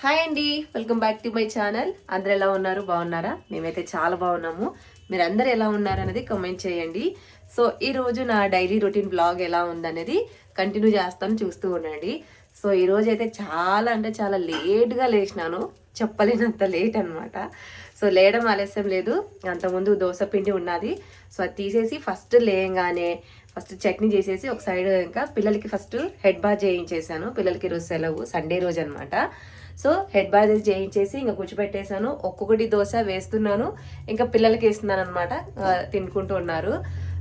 Hi అండి welcome back to my channel. అందరు ఎలా ఉన్నారు? బాగున్నారా? మేమైతే చాలా బాగున్నాము. మీరు అందరు ఎలా ఉన్నారు అనేది కామెంట్ చేయండి. సో ఈ రోజు నా డైలీ రొటీన్ బ్లాగ్ ఎలా ఉందనేది కంటిన్యూ చేస్తాను చూస్తూ ఉండండి. సో ఈ అయితే చాలా అంటే చాలా లేట్గా లేచినాను. చెప్పలేనంత లేట్ అనమాట సో లేయడం ఆలస్యం లేదు. అంతకుముందు దోశ పిండి ఉన్నది. సో అది తీసేసి ఫస్ట్ లేయంగానే ఫస్ట్ చట్నీ చేసేసి ఒక సైడ్ ఇంకా పిల్లలకి ఫస్ట్ హెడ్ బాత్ చేయించేసాను పిల్లలకి రోజు సెలవు సండే రోజు అనమాట సో హెడ్ బాజెస్ చేయించేసి ఇంకా కూర్చోబెట్టేసాను ఒక్కొక్కటి దోశ వేస్తున్నాను. ఇంకా పిల్లలకి వేస్తున్నాను అనమాట తినుకుంటూ ఉన్నారు.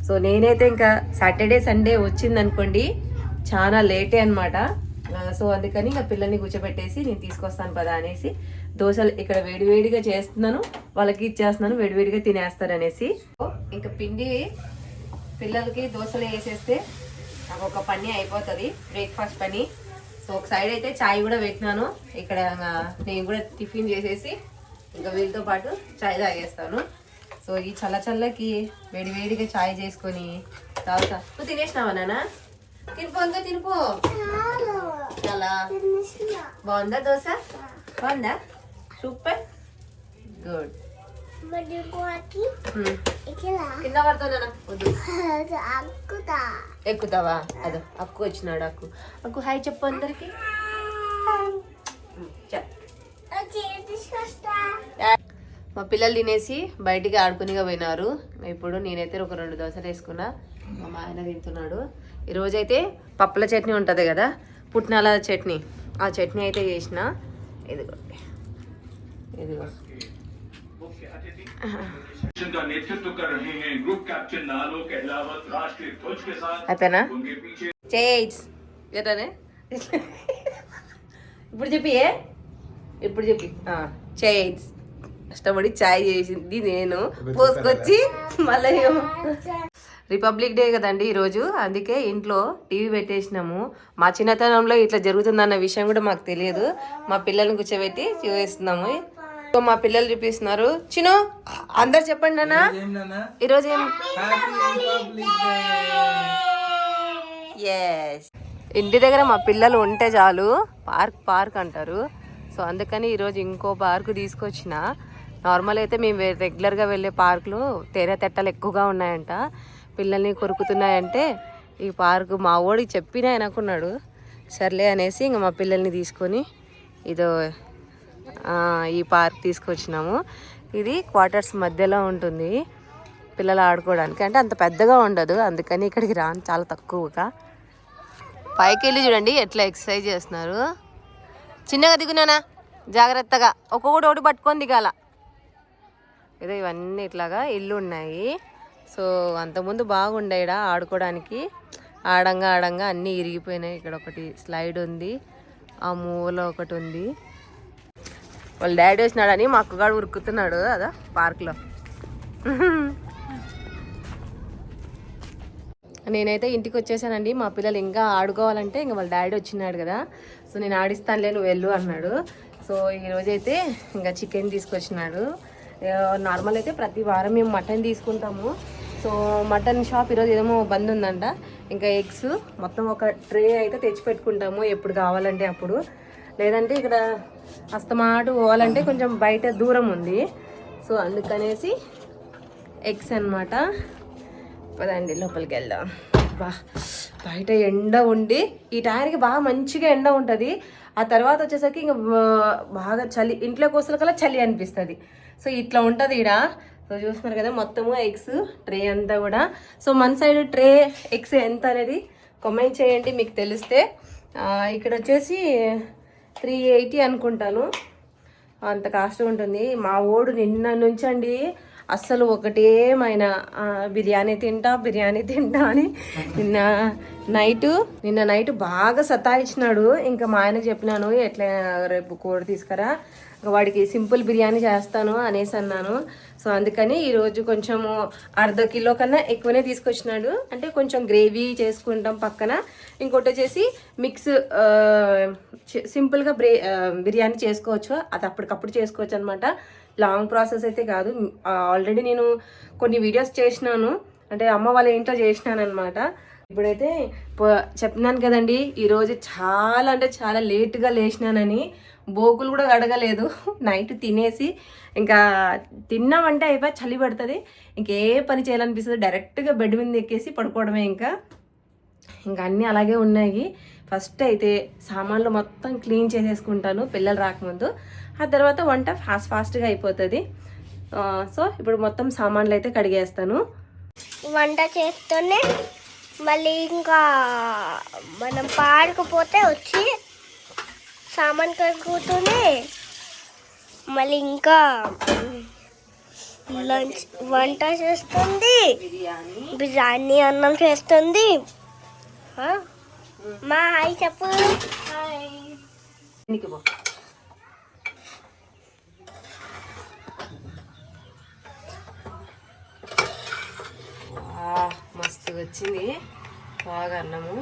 సో నేనైతే ఇంకా సాటర్డే సండే వచ్చింది అనుకోండి చాలా లేటే అనమాట సో అందుకని ఇంకా పిల్లల్ని కూర్చోబెట్టేసి నేను తీసుకొస్తాను పదా అనేసి దోశలు ఇక్కడ వేడివేడిగా చేస్తున్నాను. వాళ్ళకి ఇచ్చేస్తున్నాను వేడివేడిగా తినేస్తారనేసి ఇంకా పిండి పిల్లలకి దోశలు వేసేస్తే నాకు ఒక పని అయిపోతుంది బ్రేక్ఫాస్ట్ పని. సో ఒక సైడ్ అయితే చాయ్ కూడా పెట్టినాను. ఇక్కడ ఇంకా నేను కూడా టిఫిన్ చేసేసి ఇంకా వీళ్ళతో పాటు చాయ్ తాగేస్తాను. సో ఈ చల్ల చల్లకి వేడి వేడిగా చాయ్ చేసుకొని తాగుతా. నువ్వు తినేసినావా నాన్న? తినిపో ఇంకా తినిపో. చాలా. బాగుందా దోశ? బాగుందా? సూపర్. గుడ్. ఎక్కుతావా? అదో అక్కు వచ్చినాడు అక్కు. అక్కు హాయ్ చెప్పు అందరికి. మా పిల్లలు తినేసి బయటికి ఆడుకునిగా పోయినారు. ఇప్పుడు నేనైతే ఒక రెండు దోశలు వేసుకున్నా. మా ఆయన తింటున్నాడు. ఈరోజైతే పప్పుల చట్నీ ఉంటుంది కదా పుట్నాల చట్నీ. ఆ చట్నీ అయితే చేసిన. ఇదిగోండి. ఇదిగో का नेतृत्व कर रहे हैं ग्रुप कैप्टन नालो कहलावत राष्ट्रीय ध्वज के साथ అయిపోయినా उनके पीछे చేయిస్ ఎటానే ఇప్పుడు చెప్పి ఏ ఇప్పుడు చెప్పి చేయిస్ కష్టపడి చాయ్ చేసింది నేను పోసుకొచ్చి మళ్ళీ ఏమో రిపబ్లిక్ డే కదండి ఈరోజు అందుకే ఇంట్లో టీవీ పెట్టేసినాము మా చిన్నతనంలో ఇట్లా జరుగుతుందన్న విషయం కూడా మాకు తెలియదు మా పిల్లల్ని కూర్చోబెట్టి చూపిస్తున్నాము సో మా పిల్లలు చూపిస్తున్నారు. చిను అందరు చెప్పండి నాన్న. ఈరోజు ఏం ఎస్ ఇంటి దగ్గర మా పిల్లలు ఉంటే చాలు పార్క్ పార్క్ అంటారు. సో అందుకని ఈరోజు ఇంకో పార్క్ తీసుకొచ్చిన. నార్మల్ అయితే మేము రెగ్యులర్గా వెళ్ళే పార్కులు తేనె తెట్టలు ఎక్కువగా ఉన్నాయంట. పిల్లల్ని కొరుకుతున్నాయంటే ఈ పార్కు మా ఓడి చెప్పినా అనుకున్నాడు సర్లే అనేసి ఇంకా మా పిల్లల్ని తీసుకొని ఇదో ఈ పార్క్ తీసుకొచ్చినాము. ఇది క్వార్టర్స్ మధ్యలో ఉంటుంది పిల్లలు ఆడుకోవడానికి. అంటే అంత పెద్దగా ఉండదు అందుకని ఇక్కడికి రాను చాలా తక్కువగా. పైకి వెళ్ళి చూడండి ఎట్లా ఎక్సర్సైజ్ చేస్తున్నారు. చిన్నగా దిగునానా జాగ్రత్తగా. ఒక్కొక్కటి ఒకటి పట్టుకొని దిగాల. ఏదో ఇవన్నీ ఇట్లాగా ఇల్లు ఉన్నాయి. సో అంతకుముందు బాగుండే ఈడ ఆడుకోవడానికి. ఆడంగా ఆడంగా అన్నీ ఇరిగిపోయినాయి. ఇక్కడ ఒకటి స్లైడ్ ఉంది. ఆ మూల ఒకటి ఉంది. వాళ్ళ డాడీ వచ్చినాడని మా అక్కగాడు ఉరుకుతున్నాడు అదా పార్క్లో నేనైతే ఇంటికి వచ్చేసానండి. మా పిల్లలు ఇంకా ఆడుకోవాలంటే ఇంకా వాళ్ళ డాడీ వచ్చినాడు కదా. సో నేను ఆడిస్తానులే నువ్వు వెళ్ళు అన్నాడు. సో ఈరోజైతే ఇంకా చికెన్ తీసుకొచ్చినాడు. నార్మల్ అయితే ప్రతి వారం మేము మటన్ తీసుకుంటాము. సో మటన్ షాప్ ఈరోజు ఏమో బంద్ ఉందంట. ఇంకా ఎగ్స్ మొత్తం ఒక ట్రే అయితే తెచ్చి పెట్టుకుంటాము ఎప్పుడు కావాలంటే అప్పుడు. లేదంటే ఇక్కడ అస్తమాటు పోవాలంటే కొంచెం బయట దూరం ఉంది. సో అందుకనేసి ఎగ్స్ అన్నమాట. పదండి లోపలికి వెళ్దాం. బా బయట ఎండ ఉండి ఈ టైంకి బాగా మంచిగా ఎండ ఉంటుంది. ఆ తర్వాత వచ్చేసరికి ఇంకా బాగా చలి ఇంట్లో కోసలకల్లా కల్లా చలి అనిపిస్తుంది. సో ఇట్లా ఉంటుంది ఈడ. సో చూస్తున్నారు కదా మొత్తము ఎగ్స్ ట్రే అంతా కూడా. సో మన సైడ్ ట్రే ఎగ్స్ ఎంత అనేది కామెంట్ చేయండి మీకు తెలిస్తే. ఇక్కడ వచ్చేసి త్రీ ఎయిటీ అనుకుంటాను. అంత కాస్ట్ ఉంటుంది. మా ఓడు నిన్న నుంచి అండి అస్సలు ఒకటేమైనా బిర్యానీ తింటా బిర్యానీ తింటా అని నిన్న నైట్ నిన్న నైట్ బాగా సతాయించినాడు ఇంకా మా ఆయన చెప్పినాను ఎట్లా రేపు కూర తీసుకురా వాడికి సింపుల్ బిర్యానీ చేస్తాను అనేసి అన్నాను. సో అందుకని ఈరోజు కొంచెము అర్ధ కిలో కన్నా ఎక్కువనే తీసుకొచ్చినాడు. అంటే కొంచెం గ్రేవీ చేసుకుంటాం పక్కన. ఇంకోటి వచ్చేసి మిక్స్ సింపుల్గా బ్రే బిర్యానీ చేసుకోవచ్చు. అది అప్పటికప్పుడు చేసుకోవచ్చు అనమాట లాంగ్ ప్రాసెస్ అయితే కాదు. ఆల్రెడీ నేను కొన్ని వీడియోస్ చేసినాను. అంటే అమ్మ వాళ్ళ ఇంట్లో చేసినాను అనమాట ఇప్పుడైతే చెప్పినాను కదండి ఈరోజు చాలా అంటే చాలా లేట్గా లేచినానని బోకులు కూడా అడగలేదు నైట్ తినేసి ఇంకా తిన్నామంటే అయిపోయి చలి పడుతుంది. ఇంకే పని చేయాలనిపిస్తుంది డైరెక్ట్గా బెడ్ మీద ఎక్కేసి పడుకోవడమే ఇంకా. ఇంకా అన్నీ అలాగే ఉన్నాయి. ఫస్ట్ అయితే సామాన్లు మొత్తం క్లీన్ చేసేసుకుంటాను పిల్లలు రాకముందు. ఆ తర్వాత వంట ఫాస్ట్ ఫాస్ట్గా అయిపోతుంది. ఆ, సో ఇప్పుడు మొత్తం సామాన్లు అయితే కడిగేస్తాను. వంట చేస్తూనే మళ్ళీ ఇంకా మనం పాడకపోతే వచ్చి సామాన్ కడుగుతూనే మళ్ళీ ఇంకా లంచ్ వంట చేస్తుంది. బిర్యానీ బిర్యానీ అన్నం చేస్తుంది? మా హాయ్ చెప్పు. దీనికి మస్తు వచ్చింది. బాగా అన్నము.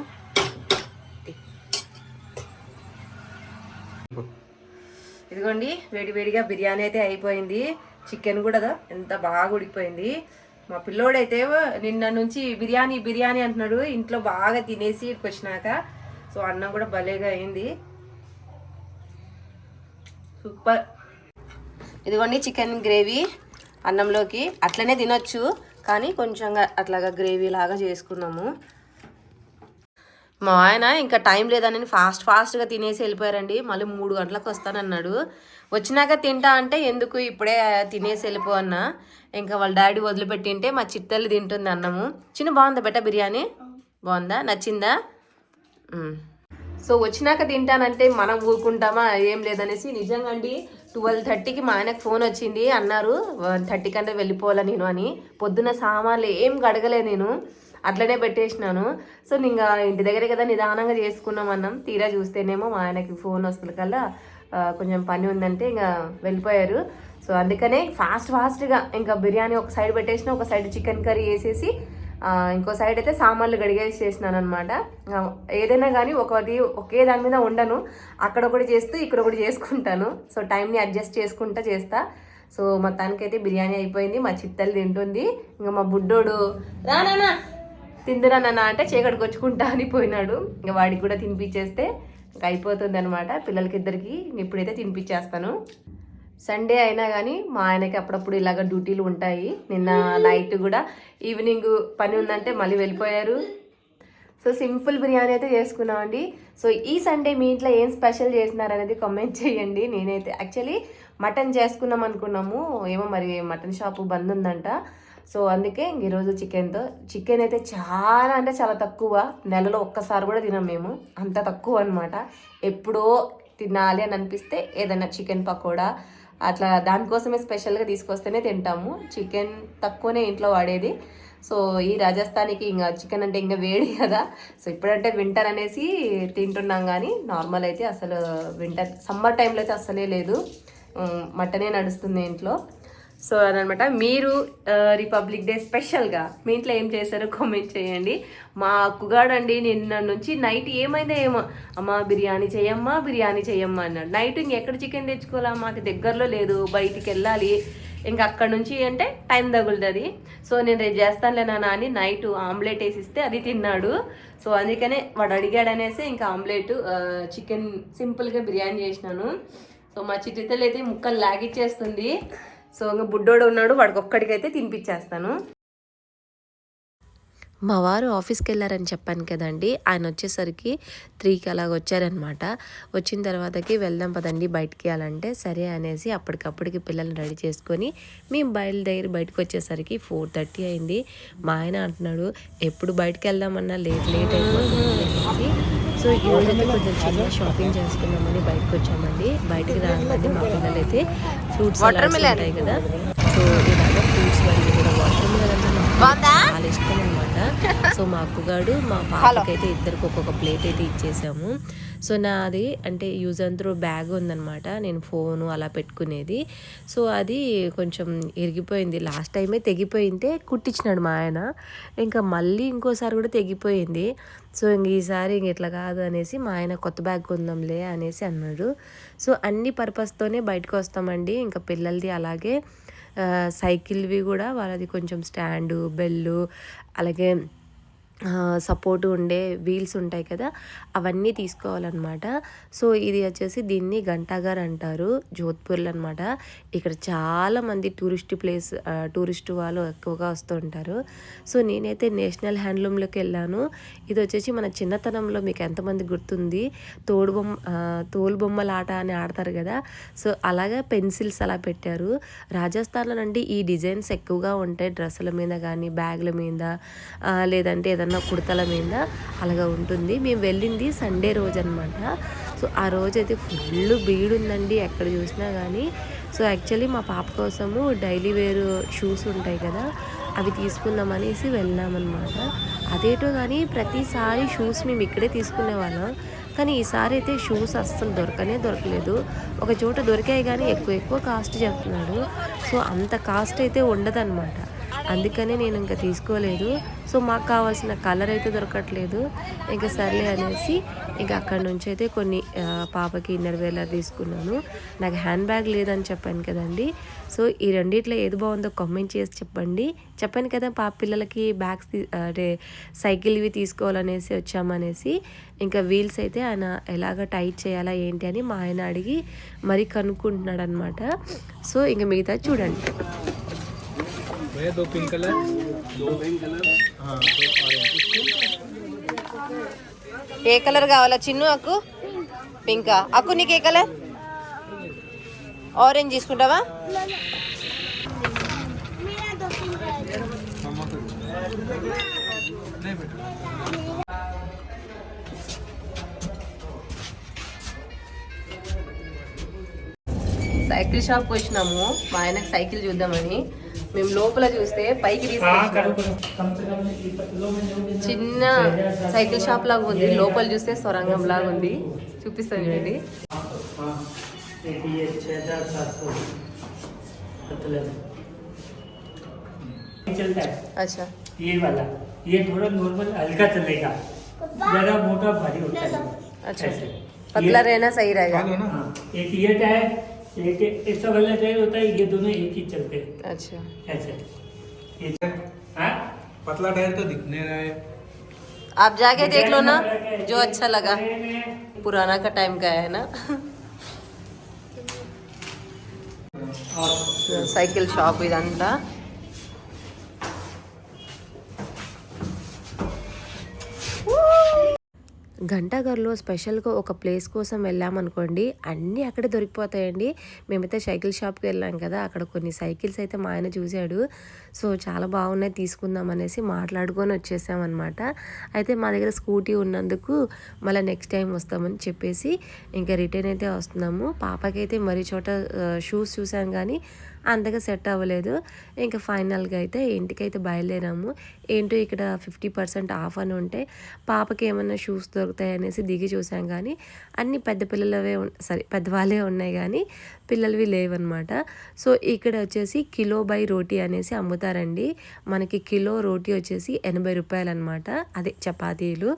ఇదిగోండి వేడి వేడిగా బిర్యానీ అయితే అయిపోయింది. చికెన్ కూడా ఎంత బాగా ఉడికిపోయింది. మా పిల్లోడైతే నిన్న నుంచి బిర్యానీ బిర్యానీ అంటున్నాడు. ఇంట్లో బాగా తినేసి వచ్చినాక. సో అన్నం కూడా భలేగా అయింది. సూపర్. ఇదిగోండి చికెన్ గ్రేవీ అన్నంలోకి. అట్లనే తినొచ్చు. కానీ కొంచెంగా అట్లాగా గ్రేవీ లాగా చేసుకున్నాము. మా ఆయన ఇంకా టైం లేదని ఫాస్ట్ ఫాస్ట్గా తినేసి వెళ్ళిపోయారండి. మళ్ళీ మూడు గంటలకు వస్తానన్నాడు. వచ్చినాక తింటా అంటే ఎందుకు ఇప్పుడే తినేసి వెళ్ళిపో అన్నా. ఇంకా వాళ్ళ డాడీ వదిలిపెట్టింటే మా చిత్తల్లి తింటుంది అన్నము. చిన్న బాగుందా బెట్ట బిర్యానీ? బాగుందా? నచ్చిందా? సో వచ్చినాక తింటానంటే మనం ఊరుకుంటామా? ఏం లేదనేసి నిజంగా అండి ట్వెల్వ్ థర్టీకి మా ఆయనకు ఫోన్ వచ్చింది. అన్నారు థర్టీ కంటే వెళ్ళిపోవాలా నేను అని. పొద్దున్న సామాన్లు ఏం గడగలే నేను. అట్లనే పెట్టేసినాను. సో ఇంకా ఇంటి దగ్గరే కదా నిదానంగా చేసుకున్నాం అన్నాం. తీరా చూస్తేనేమో మా ఆయనకి ఫోన్ వస్తుంది కల్లా. కొంచెం పని ఉందంటే ఇంకా వెళ్ళిపోయారు. సో అందుకనే ఫాస్ట్ ఫాస్ట్గా ఇంకా బిర్యానీ ఒక సైడ్ పెట్టేసిన ఒక సైడ్ చికెన్ కర్రీ వేసేసి ఇంకో సైడ్ అయితే సామాన్లు గడిగేసి చేసినాను అనమాట ఏదైనా కానీ ఒకటి ఒకే దాని మీద ఉండను. అక్కడ ఒకటి చేస్తూ ఇక్కడ ఒకటి చేసుకుంటాను. సో టైంని అడ్జస్ట్ చేసుకుంటా చేస్తా. సో మొత్తానికైతే బిర్యానీ అయిపోయింది. మా చిత్తలు తింటుంది. ఇంకా మా బుడ్డోడు రానా నాన్న తిందురా నాన్న అంటే చీకటి వచ్చుకుంటా అని పోయినాడు. ఇంకా వాడికి కూడా తినిపించేస్తే ఇంకా అయిపోతుంది అనమాట పిల్లలకి ఇద్దరికి ఇప్పుడైతే తినిపించేస్తాను సండే అయినా కానీ మా ఆయనకి అప్పుడప్పుడు ఇలాగ డ్యూటీలు ఉంటాయి. నిన్న నైట్ కూడా ఈవినింగ్ పని ఉందంటే మళ్ళీ వెళ్ళిపోయారు. సో సింపుల్ బిర్యానీ అయితే చేసుకున్నామండి. సో ఈ సండే మీ ఇంట్లో ఏం స్పెషల్ చేసినారు అనేది కామెంట్ చేయండి. నేనైతే యాక్చువల్లీ మటన్ చేసుకున్నాం అనుకున్నాము. ఏమో మరి మటన్ షాపు బంద్ ఉందంట. సో అందుకే ఇంక ఈరోజు చికెన్తో చికెన్ అయితే చాలా అంటే చాలా తక్కువ. నెలలో ఒక్కసారి కూడా తినం మేము. అంత తక్కువ అనమాట ఎప్పుడో తినాలి అని అనిపిస్తే ఏదైనా చికెన్ పకోడా అట్లా దానికోసమే స్పెషల్గా తీసుకొస్తేనే తింటాము. చికెన్ తక్కువనే ఇంట్లో వాడేది. సో ఈ రాజస్థానికి ఇంకా చికెన్ అంటే ఇంకా వేడి కదా. సో ఇప్పుడంటే వింటర్ అనేసి తింటున్నాం కానీ నార్మల్ అయితే అసలు వింటర్ సమ్మర్ టైంలో అయితే అస్సలే లేదు. మటనే నడుస్తుంది ఇంట్లో. సో అదనమాట. మీరు రిపబ్లిక్ డే స్పెషల్గా మీ ఇంట్లో ఏం చేశారో కామెంట్ చేయండి. మా అక్కుగాడండి నిన్న నుంచి నైట్ ఏమైందో ఏమో. అమ్మ బిర్యానీ చేయమ్మా బిర్యానీ చేయమ్మా అన్నాడు. నైట్ ఇంకెక్కడ చికెన్ తెచ్చుకోవాలా? మాకు దగ్గరలో లేదు బయటికి వెళ్ళాలి. ఇంకా అక్కడ నుంచి అంటే టైం తగులుతుంది. సో నేను రేపు చేస్తానులే నాన్న అని నైట్ ఆమ్లెట్ వేసిస్తే అది తిన్నాడు. సో అందుకనే వాడు అడిగాడనేసి ఇంకా ఆమ్లెట్ చికెన్ సింపుల్గా బిర్యానీ చేసినాను. సో మా చిట్టితలు అయితే ముక్కలు లాగిచ్చేస్తుంది. సో ఇంకా బుడ్డోడు ఉన్నాడు వాడికి ఒక్కడికైతే తినిపించేస్తాను మా వారు ఆఫీస్కి వెళ్ళారని చెప్పాను కదండి. ఆయన వచ్చేసరికి త్రీకి అలాగ వచ్చారనమాట. వచ్చిన తర్వాతకి వెళ్దాం పదండి బయటికి వెళ్ళాలంటే సరే అనేసి అప్పటికప్పటికి పిల్లల్ని రెడీ చేసుకొని మేము బయలుదేరి బయటకు వచ్చేసరికి ఫోర్ థర్టీ అయింది. మా ఆయన అంటున్నాడు ఎప్పుడు బయటకు వెళ్దామన్నా లేట్ లేట్ అయిపోతుంది సో ఈ రోజైతే కొంచెం చిన్న షాపింగ్ చేసుకుందామని బయటకు వచ్చామండి. బయటికి రాగానే మా పిల్లలు అయితే ఫ్రూట్స్ ఉంటాయి కదా. సో ఇలాగ ఫ్రూట్స్ మరియు కూడా వాటర్ మిలన్ అంటే చాలా ఇష్టం అనమాట సో మా అక్కుగాడు మా పాపకైతే ఇద్దరికి ఒక్కొక్క ప్లేట్ అయితే ఇచ్చేసాము. సో నాది అంటే యూజ్ అండ్ త్రో బ్యాగ్ ఉందన్నమాట. నేను ఫోను అలా పెట్టుకునేది. సో అది కొంచెం ఇరిగిపోయింది. లాస్ట్ టైమే తెగిపోయింటే కుట్టించినాడు మా ఆయన. ఇంకా మళ్ళీ ఇంకోసారి కూడా తెగిపోయింది. సో ఇంక ఈసారి ఇంక ఇట్లా కాదు అనేసి మా ఆయన కొత్త బ్యాగ్ కొందాంలే అనేసి అన్నాడు. సో అన్ని పర్పస్తోనే బయటకు వస్తామండి. ఇంకా పిల్లలది అలాగే. సైకిల్వి కూడా వాళ్ళది కొంచెం స్టాండు బెల్లు అలాగే సపోర్ట్ ఉండే వీల్స్ ఉంటాయి కదా అవన్నీ తీసుకోవాలన్నమాట. సో ఇది వచ్చేసి దీన్ని గంటాగార్ అంటారు జోధ్పూర్లో అనమాట ఇక్కడ చాలామంది టూరిస్ట్ ప్లేస్ టూరిస్ట్ వాళ్ళు ఎక్కువగా వస్తూ ఉంటారు. సో నేనైతే నేషనల్ హ్యాండ్లూమ్లోకి వెళ్ళాను. ఇది వచ్చేసి మన చిన్నతనంలో మీకు ఎంతమంది గుర్తుంది? తోడు బొమ్మ తోలు బొమ్మల ఆట అని ఆడతారు కదా. సో అలాగే పెన్సిల్స్ అలా పెట్టారు. రాజస్థాన్లో నుండి ఈ డిజైన్స్ ఎక్కువగా ఉంటాయి డ్రెస్సుల మీద కానీ బ్యాగుల మీద లేదంటే ఏదైనా ఏదన్నా కుడతల మీద అలాగా ఉంటుంది. మేము వెళ్ళింది సండే రోజు అనమాట సో ఆ రోజు అయితే ఫుల్ బీడ్ ఉందండి ఎక్కడ చూసినా కానీ సో యాక్చువల్లీ మా పాప కోసము డైలీ వేర్ షూస్ ఉంటాయి కదా అవి తీసుకుందాం అనేసి వెళ్ళామన్నమాట. అదేటో కానీ ప్రతిసారి షూస్ మేము ఇక్కడే తీసుకునే వాళ్ళం. కానీ ఈసారి అయితే షూస్ అస్సలు దొరకనే దొరకలేదు. ఒక చోట దొరికాయి కానీ ఎక్కువ ఎక్కువ కాస్ట్ చెప్తున్నాడు సో అంత కాస్ట్ అయితే ఉండదన్నమాట. అందుకనే నేను ఇంకా తీసుకోలేదు. సో మాకు కావాల్సిన కలర్ అయితే దొరకట్లేదు. ఇంకా సర్లే అనేసి ఇంకా అక్కడ నుంచి అయితే కొన్ని పాపకి ఇన్నర్వేలర్ తీసుకున్నాను. నాకు హ్యాండ్ బ్యాగ్ లేదని చెప్పాను కదండి. సో ఈ రెండిట్లో ఏది బాగుందో కామెంట్ చేసి చెప్పండి. చెప్పాను కదా పాప పిల్లలకి బ్యాగ్స్ తీ- సైకిల్వి సైకిల్ ఇవి తీసుకోవాలనేసి వచ్చామనేసి ఇంకా వీల్స్ అయితే ఆయన ఎలాగ టైట్ చేయాలా ఏంటి అని మా ఆయన అడిగి మరీ కనుక్కుంటున్నాడు అనమాట సో ఇంకా మిగతా చూడండి. भैया दो पिंक कलर दो पिंक कलर हाँ दो ऑरेंज ఏ కలర్ కావాలా చిన్ను అక్కు పింకా అక్కు నీకు ఏ కలర్ ఆరెంజ్ తీసుకుంటావా సైకిల్ షాప్కి వచ్చినాము మా ఆయనకు సైకిల్ చూద్దామని మేము లోపల చూస్తే పైకి తీసుకొచ్చినాము చిన్న సైకిల్ షాప్ లాగా ఉంది లోపల చూస్తే సొరంగం లాగా ఉంది చూపిస్తాను చూడండి ये छः हजार सात सौ मतलब चलता है అచ్చా ये वाला ये थोड़ा नॉर्मल हल्का चलेगा ज्यादा मोटा भारी होता है अच्छा ऐसे। पतला ये- रहना सही रहेगा हाँ, एक ये टायर ट्रेड होता है ये दोनों एक ही चलते हैं। अच्छा। ऐसे। हाँ? पतला टायर तो दिखने रहा है। आप जाके देख लो ना जो अच्छा लगा। पुराना का टाइम का है ना। साइकिल शॉप इदा ఘంటాఘర్లో స్పెషల్గా ఒక ప్లేస్ కోసం వెళ్ళామనుకోండి అన్నీ అక్కడే దొరికిపోతాయండి. మేమైతే సైకిల్ షాప్కి వెళ్ళాం కదా అక్కడ కొన్ని సైకిల్స్ అయితే మా ఆయన చూశాడు సో చాలా బాగున్నాయి తీసుకుందాం అనేసి మాట్లాడుకొని వచ్చేసామన్నమాట. అయితే మా దగ్గర స్కూటీ ఉన్నందుకు మళ్ళీ నెక్స్ట్ టైం వస్తామని చెప్పేసి ఇంకా రిటర్న్ అయితే వస్తున్నాము. పాపకైతే మరి చోట షూస్ చూసాం కానీ అంతగా సెట్ అవ్వలేదు. ఇంకా ఫైనల్గా అయితే ఇంటికైతే బయలుదేరాము. ఏంటో ఇక్కడ ఫిఫ్టీ పర్సెంట్ ఆఫ్ అని ఉంటే పాపకి ఏమైనా షూస్ దొరుకుతాయి అనేసి దిగి చూసాం కానీ అన్నీ పెద్ద పిల్లలవే సారీ పెద్దవాళ్ళే ఉన్నాయి కానీ పిల్లలవి లేవన్నమాట. సో ఇక్కడ వచ్చేసి కిలో బై రోటీ అనేసి అమ్ముతారండి. మనకి కిలో రోటీ వచ్చేసి ఎనభై రూపాయలు అనమాట అదే చపాతీలు.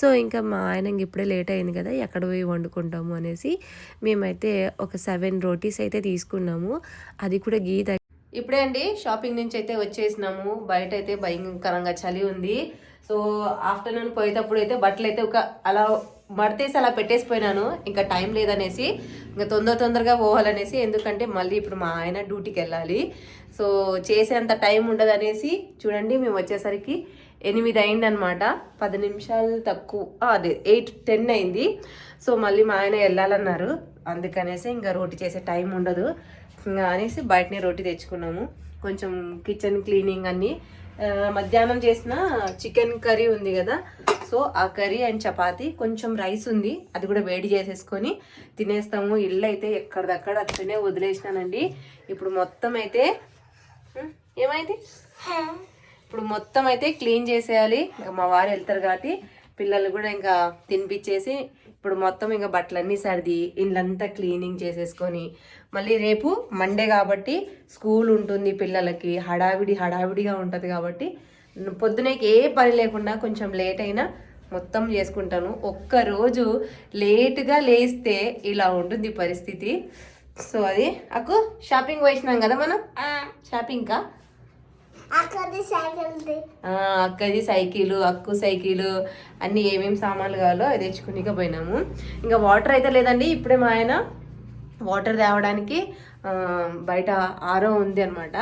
సో ఇంకా మా ఆయన ఇప్పుడే లేట్ అయింది కదా ఎక్కడ పోయి వండుకుంటాము అనేసి మేమైతే ఒక సెవెన్ రోటీస్ అయితే తీసుకున్నాము. అది కూడా గీ ఇప్పుడే అండి షాపింగ్ నుంచి అయితే వచ్చేసినాము. బయట అయితే భయంకరంగా చలి ఉంది. సో ఆఫ్టర్నూన్ పోయేటప్పుడు అయితే బట్టలు అయితే ఒక అలా మడతేసి అలా పెట్టేసిపోయినాను. ఇంకా టైం లేదనేసి ఇంకా తొందర తొందరగా పోవాలనేసి ఎందుకంటే మళ్ళీ ఇప్పుడు మా ఆయన డ్యూటీకి వెళ్ళాలి. సో చేసేంత టైం ఉండదనేసి చూడండి మేము వచ్చేసరికి ఎనిమిది అయిందనమాట. పది నిమిషాలు తక్కువ. అదే ఎయిట్ టెన్ అయింది. సో మళ్ళీ మా ఆయన వెళ్ళాలన్నారు. అందుకనేసి ఇంకా రోటీ చేసే టైం ఉండదు. ఇంకా అనేసి బయటనే రోటీ తెచ్చుకున్నాము. కొంచెం కిచెన్ క్లీనింగ్ అన్ని. మధ్యాహ్నం చేసిన చికెన్ కర్రీ ఉంది కదా సో ఆ కర్రీ అండ్ చపాతి కొంచెం రైస్ ఉంది అది కూడా వేడి చేసేసుకొని తినేస్తాము. ఇల్లు అయితే ఎక్కడిదక్కడ అట్లనే వదిలేసినానండి. ఇప్పుడు మొత్తం అయితే ఏమైంది? ఇప్పుడు మొత్తం అయితే క్లీన్ చేసేయాలి. ఇంకా మా వారు వెళ్తారు కాబట్టి పిల్లలు కూడా ఇంకా తినిపించేసి ఇప్పుడు మొత్తం ఇంకా బట్టలన్నీ సర్ది ఇళ్ళంతా క్లీనింగ్ చేసేసుకొని మళ్ళీ రేపు మండే కాబట్టి స్కూల్ ఉంటుంది పిల్లలకి హడావిడి హడావిడిగా ఉంటుంది కాబట్టి పొద్దునే ఏ పని లేకుండా కొంచెం లేట్ అయినా మొత్తం చేసుకుంటాను. ఒక్కరోజు లేటుగా లేస్తే ఇలా ఉంటుంది పరిస్థితి. సో అది అక్కు షాపింగ్ పోయినాం కదా మనం? సైకిల్ ఆ, అక్కది సైకిల్ అక్కు సైకిల్ అన్ని ఏమేమి సామాన్లు కావాలో అది తెచ్చుకునిక పోయినాము. ఇంకా వాటర్ అయితే లేదండి ఇప్పుడే మా ఆయన వాటర్ తేవడానికి బయట ఆరో ఉంది అనమాట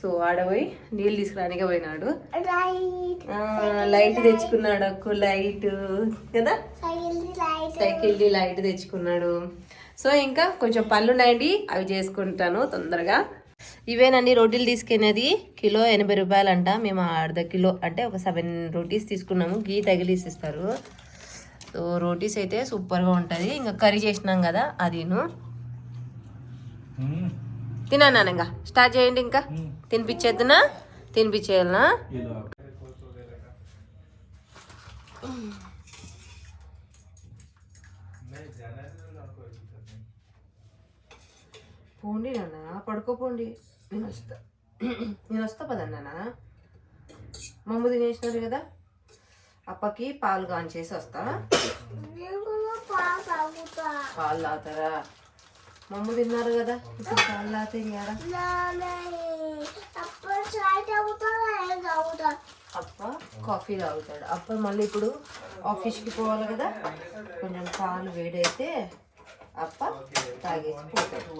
సో ఆడపోయి నీళ్ళు తీసుకురానికే పోయినాడు. లైట్ తెచ్చుకున్నాడు అక్కు లైట్ కదా? సైకిల్ లైట్ సైకిల్ది లైట్ తెచ్చుకున్నాడు. సో ఇంకా కొంచెం పళ్ళు ఉన్నాయండి అవి చేసుకుంటాను తొందరగా. ఇవేనండి రోటీలు తీసుకునేది కిలో ఎనభై రూపాయలు అంట మేము అర్ధ కిలో అంటే ఒక సెవెన్ రోటీస్ తీసుకున్నాము. గీ తగిలిసి ఇస్తారు. సో రోటీస్ అయితే సూపర్గా ఉంటుంది. ఇంకా కర్రీ చేసినాం కదా అదిను. తిన్నాను ఇంకా స్టార్ట్ చేయండి ఇంకా. తినిపించేద్దునా? తినిపించేయాలనా? పోండి నాన్న పడుకోపోండి. నేను వస్తా. నేను వస్తా పదన్నా నాన్న. మమ్మ తినేసినారు కదా. అప్పకి పాలు కాన్ చేసి వస్తా పాలు తాగుతారా? మమ్మ తిన్నారు కదా? ఇప్పుడు పాలు తాగితే చాయ్ అప్ప కాఫీ తాగుతాడు. అప్ప మళ్ళీ ఇప్పుడు ఆఫీస్కి పోవాలి కదా? కొంచెం పాలు వేడైతే అప్ప తాగేసి పోతాడు.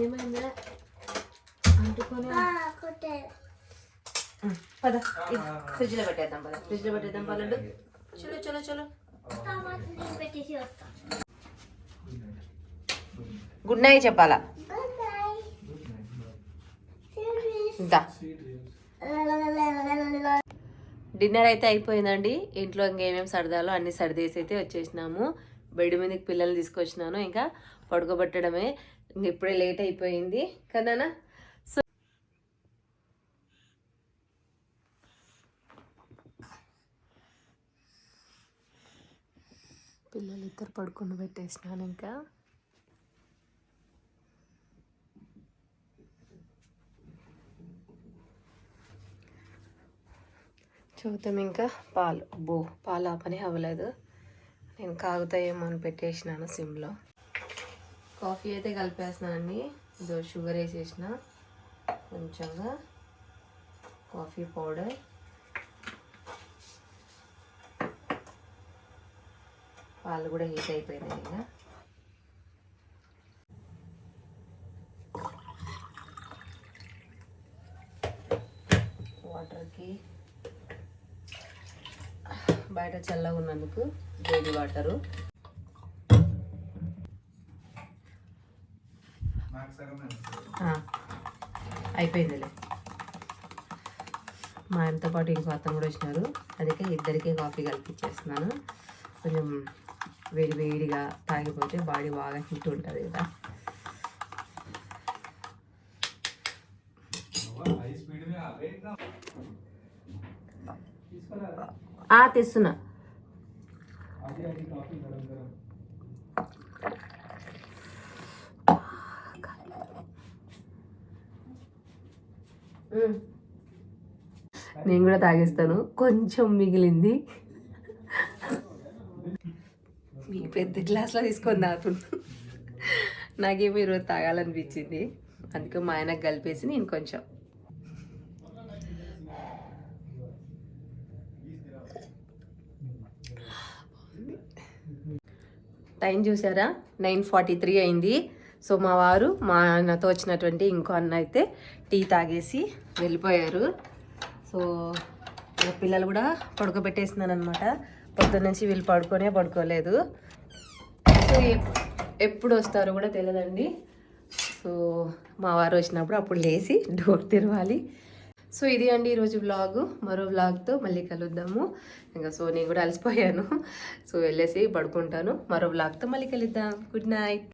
ఏమైందా? అంటుకొని పద. ఫ్రిడ్జ్లో పెట్టేద్దాం పద. ఫ్రిడ్జ్లో పెట్టేద్దాం పదండు. చలో చలో చలో. పెట్టేసి వస్తాం. గుడ్ నైట్ చెప్పాలా? ఇంత డిన్నర్ అయితే అయిపోయిందండి. ఇంట్లో ఇంకేమేమి సరదాలో అన్ని సర్దేసి అయితే వచ్చేసినాము. బెడ్ మీదకి పిల్లల్ని తీసుకొచ్చినాను. ఇంకా పడుకోబెట్టడమే. ఇంక ఇప్పుడే లేట్ అయిపోయింది. కదానా సో పిల్లలు ఇద్దరు పడుకుని పెట్టేసినాను ఇంకా. చూద్దాం ఇంకా. పాలు. బో పాలు ఆ పని అవ్వలేదు. నేను కాగుతాయేమో అని పెట్టేసినాను సిమ్లో. కాఫీ అయితే కలిపేస్తున్నానండి. ఇదో షుగర్ వేసేసిన. కొంచెంగా కాఫీ పౌడర్. పాలు కూడా హీట్ అయిపోయినాయి ఇంకా. బయట చల్లగా ఉన్నందుకు వేడి వాటరు. అయిపోయిందిలే. మా ఆయనతో పాటు ఇంకో అతను కూడా వచ్చినారు. అందుకే ఇద్దరికే కాఫీ కల్పించేస్తున్నాను కొంచెం వేడి వేడిగా తాగిపోతే బాడీ బాగా హీట్ ఉంటుంది కదా. ఆ, తెస్తున్నా ఉమ్. నేను కూడా తాగేస్తాను. కొంచెం మిగిలింది. మీ పెద్ద గ్లాస్లో తీసుకొని తాగుతున్నా. నాకేమో ఈరోజు తాగాలనిపించింది. అందుకే మా ఆయనకు కలిపేసి నేను కొంచెం టైం చూసారా? నైన్ ఫార్టీ త్రీ అయింది. సో మా వారు మా నాతో వచ్చినటువంటి ఇంకో అన్న అయితే టీ తాగేసి వెళ్ళిపోయారు. సో పిల్లలు కూడా పడుకోబెట్టేసినాను అనమాట పొద్దున్న నుంచి వీళ్ళు పడుకోనే పడుకోలేదు. సో ఎప్పుడు వస్తారో కూడా తెలియదండి సో మా వారు వచ్చినప్పుడు అప్పుడు లేచి డోర్ తెరవాలి. సో ఇది అండి ఈరోజు వ్లాగ్ మరో వ్లాగ్తో మళ్ళీ కలుద్దాము. ఇంకా సో నేను కూడా అలసిపోయాను. సో వెళ్ళేసి పడుకుంటాను. మరో వ్లాగ్తో మళ్ళీ కలుద్దాం. Good night